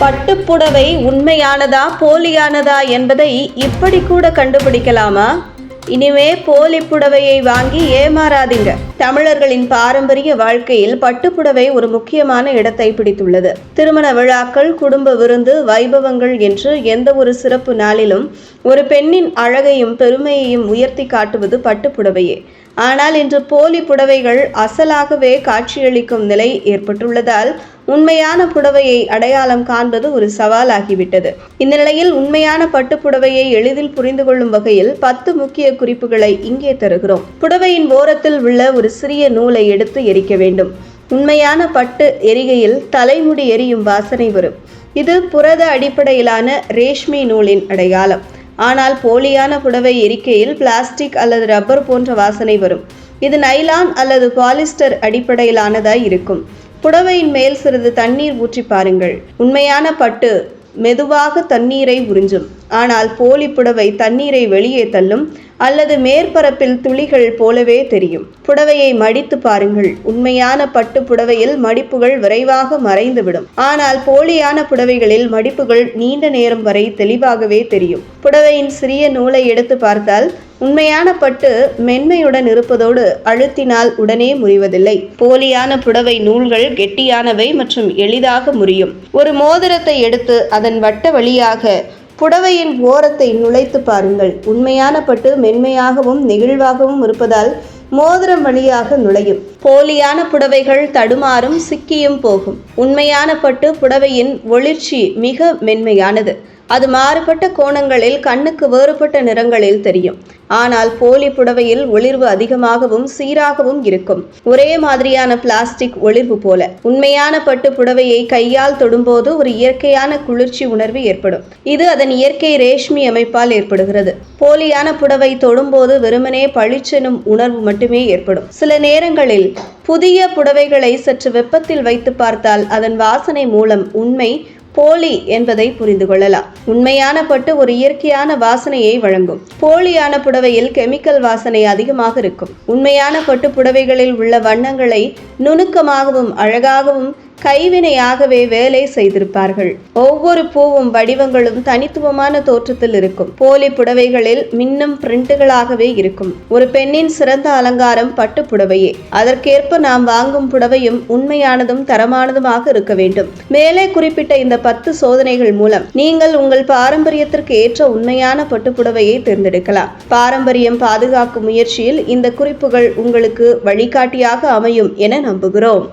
பட்டுப்புடவை உண்மையானதா போலியானதா என்பதை இப்படி கூட கண்டுபிடிக்கலாமா? இனிமே போலி புடவையை வாங்கி ஏமாறாதீங்க. தமிழர்களின் பாரம்பரிய வாழ்க்கையில் பட்டுப்புடவை ஒரு முக்கியமான இடத்தை பிடித்துள்ளது. திருமண விழாக்கள் குடும்ப விருந்து வைபவங்கள் என்று எந்த ஒரு சிறப்பு நாளிலும் ஒரு பெண்ணின் அழகையும் பெருமையையும் உயர்த்தி காட்டுவது பட்டுப்புடவையே ஆனால் இன்று போலி புடவைகள் அசலாகவே காட்சியளிக்கும் நிலை ஏற்பட்டுள்ளதால் உண்மையான புடவையை அடையாளம் காண்பது ஒரு சவாலாகிவிட்டது. இந்த நிலையில் உண்மையான பட்டுப்புடவையை எளிதில் புரிந்து கொள்ளும் வகையில் பத்து முக்கிய குறிப்புகளை இங்கே தருகிறோம். புடவையின் ஓரத்தில் உள்ள ஒரு சிறிய நூலை எடுத்து எரிக்க வேண்டும். உண்மையான பட்டு எரிகையில் தலைமுடி எரியும் வாசனை வரும். இது புரத அடிப்படையிலான ரேஷ்மி நூலின் அடையாளம். ஆனால் போலியான புடவை எரிக்கையில் பிளாஸ்டிக் அல்லது ரப்பர் போன்ற வாசனை வரும். இது நைலான் அல்லது பாலிஸ்டர் அடிப்படையிலானதாய் இருக்கும். புடவையின் மேல் சிறிது தண்ணீர் ஊற்றி பாருங்கள். உண்மையான பட்டு மெதுவாக தண்ணீரை உறிஞ்சும். ஆனால் போலி புடவை தண்ணீரை வெளியே தள்ளும் அல்லது மேற்பரப்பில் துளிகள் போலவே தெரியும். புடவையை மடித்து பாருங்கள். உண்மையான பட்டு புடவையில் மடிப்புகள் விரைவாக மறைந்துவிடும். ஆனால் போலியான புடவைகளில் மடிப்புகள் நீண்ட நேரம் வரை தெளிவாகவே தெரியும். புடவையின் சிறிய நூலை எடுத்து பார்த்தால் உண்மையான பட்டு மென்மையுடன் இருப்பதோடு அழுத்தினால் உடனே முறிவதில்லை. போலியான புடவை நூல்கள் கெட்டியானவை மற்றும் எளிதாக முறியும். ஒரு மோதிரத்தை எடுத்து அதன் வட்ட வழியாக புடவையின் ஓரத்தை நுழைத்து பாருங்கள். உண்மையான பட்டு மென்மையாகவும் நெகிழ்வாகவும் இருப்பதால் மோதிரம் வழியாக நுழையும். போலியான புடவைகள் தடுமாறும் சிக்கியும் போகும். உண்மையான பட்டு புடவையின் ஒளிர்ச்சி மிக மென்மையானது. அது மாறுபட்ட கோணங்களில் கண்ணுக்கு வேறுபட்ட நிறங்களில் தெரியும். ஆனால் போலி புடவையில் ஒளிர்வு அதிகமாகவும் சீராகவும் இருக்கும். ஒரே மாதிரியான பிளாஸ்டிக் ஒளிர்வு போல. உண்மையான பட்டு புடவையை கையால் தொடும்போது ஒரு இயற்கையான குளிர்ச்சி உணர்வு ஏற்படும். இது அதன் இயற்கை ரேஷ்மி அமைப்பால் ஏற்படுகிறது. போலியான புடவை தொடும்போது வெறுமனே பளிச்செனும் உணர்வு மட்டுமே ஏற்படும். சில நேரங்களில் புதிய புடவைகளை சற்று வெப்பத்தில் வைத்து பார்த்தால் அதன் வாசனை மூலம் உண்மை போலி என்பதை புரிந்து கொள்ளலாம். உண்மையான பட்டு ஒரு இயற்கையான வாசனையை வழங்கும். போலியான புடவையில் கெமிக்கல் வாசனை அதிகமாக இருக்கும். உண்மையான பட்டு புடவைகளில் உள்ள வண்ணங்களை நுணுக்கமாகவும் அழகாகவும் கைவினையாகவே வேலை செய்திருப்பார்கள். ஒவ்வொரு பூவும் வடிவங்களும் தனித்துவமான தோற்றத்தில் இருக்கும். போலி புடவைகளில் மின்னும் பிரிண்டுகளாகவே இருக்கும். ஒரு பெண்ணின் சிறந்த அலங்காரம் பட்டு புடவையே. அதற்கேற்ப நாம் வாங்கும் புடவையும் உண்மையானதும் தரமானதுமாக இருக்க வேண்டும். மேலே குறிப்பிட்ட இந்த பத்து சோதனைகள் மூலம் நீங்கள் உங்கள் பாரம்பரியத்திற்கு ஏற்ற உண்மையான பட்டு புடவையை தேர்ந்தெடுக்கலாம். பாரம்பரியம் பாதுகாக்கும் முயற்சியில் இந்த குறிப்புகள் உங்களுக்கு வழிகாட்டியாக அமையும் என நம்புகிறோம்.